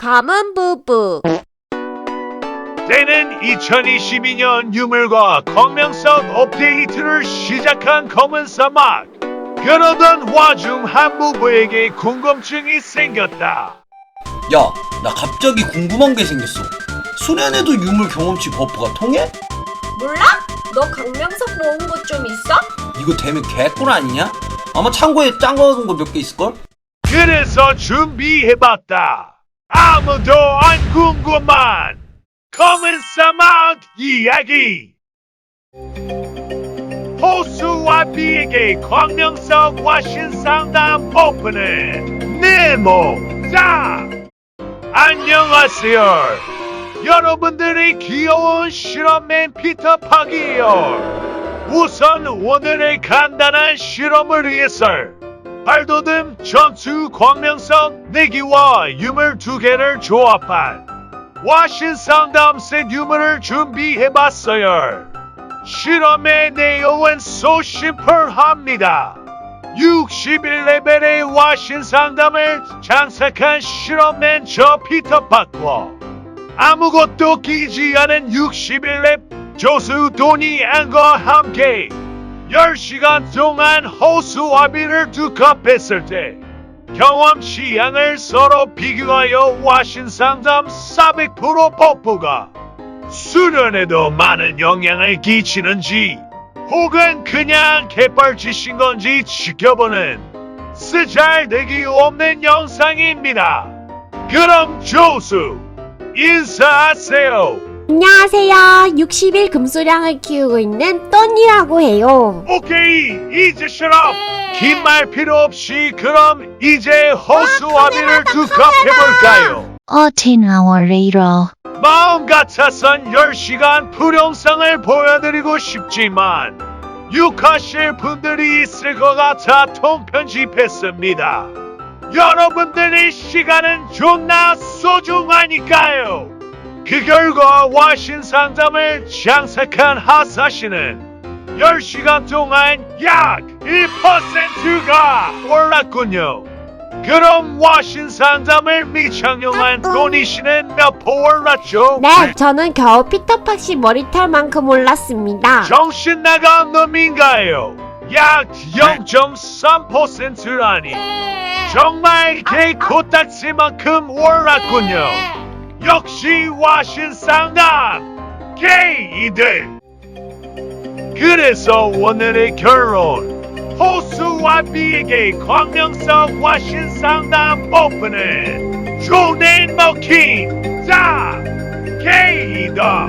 검은 부부 때는 2022년 유물과 광명성 업데이트를 시작한 검은 사막. 그러던 와중 한 부부에게 궁금증이 생겼다. 야, 나 갑자기 궁금한 게 생겼어. 수련회도 유물 경험치 버프가 통해? 몰라? 너 강명석 모은 것 좀 있어? 이거 되면 개꿀 아니냐? 아마 창고에 짱거는 거몇 개 있을걸? 그래서 준비해봤다. 아무도 안 궁금한 검은 사막 이야기. 호수와 비에게 광명성과 신상담 오픈은 네모 자 안녕하세요. 여러분들의 귀여운 실험맨 피터팍이에요. 우선 오늘의 간단한 실험을 위해서 발도듬 전투 광명성 내기와 유물 두 개를 조합한 와신 상담 셋 유물을 준비해봤어요. 실험의 내용은 so 심플합니다. 61레벨의 와신 상담을 장착한 실험맨 저 피터박과 아무것도 끼지 않은 61렙 조수 도니 앤과 함께 10시간 동안 호수아비를 두컵 했을 때 경험 취향을 서로 비교하여 와신 상담 400% 버프가 수련에도 많은 영향을 끼치는지 혹은 그냥 개뻘짓인 건지 지켜보는 쓰잘데기 없는 영상입니다. 그럼 조수 인사하세요. 안녕하세요 60일 금수량을 키우고 있는 떤이라고 해요 오케이 이제 실업 긴 말 필요 없이 그럼 이제 호수아비를 두컵 해볼까요? 어테나워레이러 마음 같아선 10시간 풀영상을 보여드리고 싶지만 육하실 분들이 있을 것 같아 통편집했습니다. 여러분들의 시간은 존나 소중하니까요. 그 결과 와신 상담을 장착한 하사씨는 10시간 동안 약 1%가 올랐군요. 그럼 와신 상담을 미창용한 도니 씨는 몇포 올랐죠? 네 저는 겨우 피터팍씨 머리털만큼 올랐습니다 정신 나간 놈인가요? 약 0.3%라니 정말 개 코딱지만큼 올랐군요. 역시 와신 상담 게이들. 그래서 오늘의 결론 호수와 비에게 광명성 와신 상담 오픈은 존앤 머킹 자 게이다.